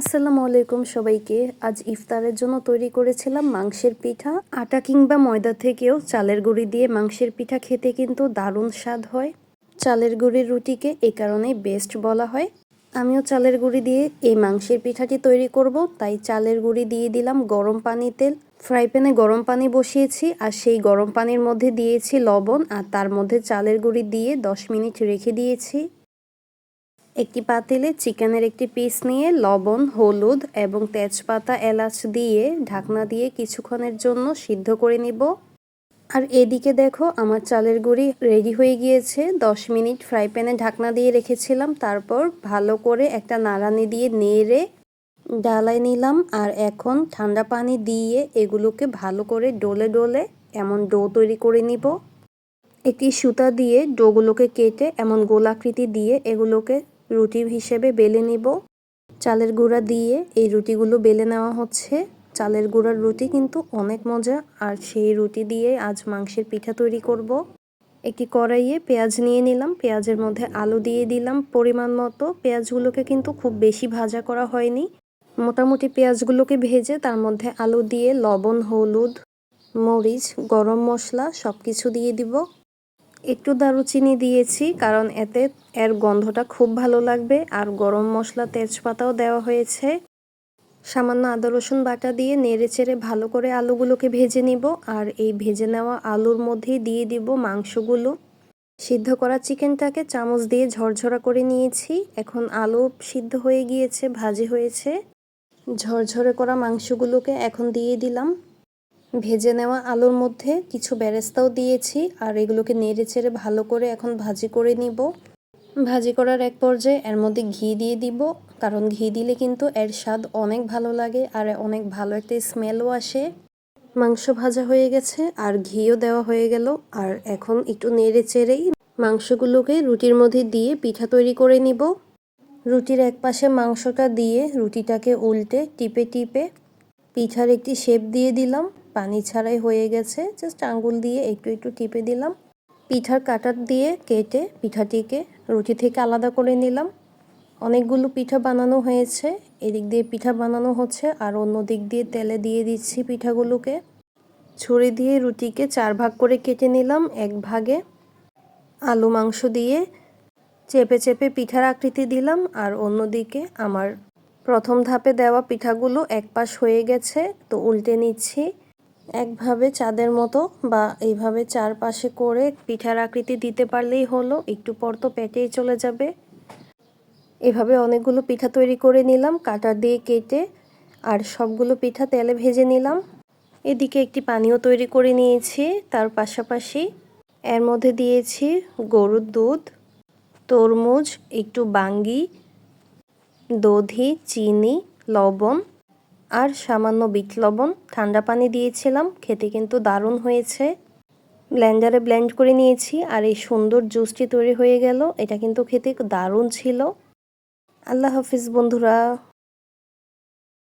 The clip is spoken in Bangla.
আসসালামু আলাইকুম সবাইকে। আজ ইফতারের জন্য তৈরি করেছিলাম মাংসের পিঠা। আটা কিংবা ময়দা থেকেও চালের গুঁড়ি দিয়ে মাংসের পিঠা খেতে কিন্তু দারুণ স্বাদ হয়। চালের গুঁড়ির রুটিকে এই কারণেই বেস্ট বলা হয়। আমিও চালের গুঁড়ি দিয়ে এই মাংসের পিঠাটি তৈরি করব। তাই চালের গুঁড়ি দিয়ে দিলাম গরম পানিতে ফ্রাই প্যানে গরম পানি বসিয়েছি আর সেই গরম পানির মধ্যে দিয়েছি লবণ আর তার মধ্যে চালের গুঁড়ি দিয়ে দশ মিনিট রেখে দিয়েছি। একটি পাতিলে চিকেনের একটি পিস নিয়ে লবণ, হলুদ এবং তেজপাতা এলাচ দিয়ে ঢাকনা দিয়ে কিছুক্ষণের জন্য সিদ্ধ করে নিব। আর এদিকে দেখো আমার চালের গুঁড়ি রেডি হয়ে গিয়েছে। দশ মিনিট ফ্রাই প্যানে ঢাকনা দিয়ে রেখেছিলাম। তারপর ভালো করে একটা নাড়ানি দিয়ে নেড়ে ডালায় নিলাম। আর এখন ঠান্ডা পানি দিয়ে এগুলোকে ভালো করে ডোলে ডোলে এমন ডো তৈরি করে নিব। একটি সুতা দিয়ে ডোগুলোকে কেটে এমন গোলাকৃতি দিয়ে এগুলোকে রুটি হিসেবে বেলে নিব। চালের গুঁড়া দিয়ে এই রুটিগুলো বেলে নেওয়া হচ্ছে। চালের গুঁড়ার রুটি কিন্তু অনেক মজা। আর সেই রুটি দিয়ে আজ মাংসের পিঠা তৈরি করব। একটি কড়াইয়ে পেঁয়াজ নিয়ে নিলাম। পেঁয়াজের মধ্যে আলু দিয়ে দিলাম পরিমাণ মতো। পেঁয়াজগুলোকে কিন্তু খুব বেশি ভাজা করা হয়নি। মোটামুটি পেঁয়াজগুলোকে ভেজে তার মধ্যে আলু দিয়ে লবণ, হলুদ, মরিচ, গরম মশলা সব কিছু দিয়ে দিব। একটু দারুচিনি দিয়েছি, কারণ এতে এর গন্ধটা খুব ভালো লাগবে। আর গরম মশলা তেজপাতাও দেওয়া হয়েছে। সামান্য আদা, রসুন বাটা দিয়ে নেড়ে চেড়ে ভালো করে আলুগুলোকে ভেজে নিব। আর এই ভেজে নেওয়া আলুর মধ্যেই দিয়ে দিব মাংসগুলো। সিদ্ধ করা চিকেনটাকে চামচ দিয়ে ঝরঝরা করে নিয়েছি। এখন আলু সিদ্ধ হয়ে গিয়েছে, ভাজি হয়েছে। ঝরঝরে করা মাংসগুলোকে এখন দিয়ে দিলাম। ভেজে নেওয়া আলুর মধ্যে কিছু বেরেস্তাও দিয়েছি আর এগুলোকে নেড়ে চেড়ে ভালো করে এখন ভাজি করে নিব। ভাজি করার এক পর্যায়ে এর মধ্যে ঘি দিয়ে দিব, কারণ ঘি দিলে কিন্তু এর স্বাদ অনেক ভালো লাগে আর অনেক ভালো একটা স্মেলও আসে। মাংস ভাজা হয়ে গেছে আর ঘিও দেওয়া হয়ে গেল আর এখন একটু নেড়ে চেড়েই মাংসগুলোকে রুটির মধ্যে দিয়ে পিঠা তৈরি করে নিব। রুটির এক পাশে মাংসটা দিয়ে রুটিটাকে উল্টে টিপে টিপে পিঠার একটি শেপ দিয়ে দিলাম। পানি ছাড়াই হয়ে গেছে। জাস্ট আঙ্গুল দিয়ে একটু একটু টিপে দিলাম। পিঠার কাটার দিয়ে কেটে পিঠাটিকে রুটি থেকে আলাদা করে নিলাম। অনেকগুলো পিঠা বানানো হয়েছে। এদিক দিয়ে পিঠা বানানো হচ্ছে আর অন্য দিক দিয়ে তেলে দিয়ে দিচ্ছি পিঠাগুলোকে। ছুরি দিয়ে রুটিকে চার ভাগ করে কেটে নিলাম এক ভাগে। আলু মাংস দিয়ে চেপে চেপে পিঠার আকৃতি দিলাম আর অন্যদিকে আমার প্রথম ধাপে দেওয়া পিঠাগুলো এক পাশ হয়ে গেছে। তো উল্টে নিচ্ছি। একভাবে চাঁদের মতো বা এইভাবে চারপাশে করে পিঠার আকৃতি দিতে পারলেই হলো, একটু পর তো পেটেই চলে যাবে। এভাবে অনেকগুলো পিঠা তৈরি করে নিলাম, কাটার দিয়ে কেটে আর সবগুলো পিঠা তেলে ভেজে নিলাম। এদিকে একটি পানীয় তৈরি করে নিয়েছি, তার পাশাপাশি এর মধ্যে দিয়েছি গরুর দুধ, তরমুজ, একটু বাঙ্গি, দধি, চিনি, লবণ আর সামান্য বিট লবণ, ঠান্ডা পানি দিয়েছিলাম, খেতে কিন্তু দারুণ হয়েছে। ব্লেন্ডারে ব্লেন্ড করে নিয়েছি আর এই সুন্দর জুসটি তৈরি হয়ে গেল। এটা কিন্তু খেতে দারুণ ছিল। আল্লাহ হাফিজ বন্ধুরা।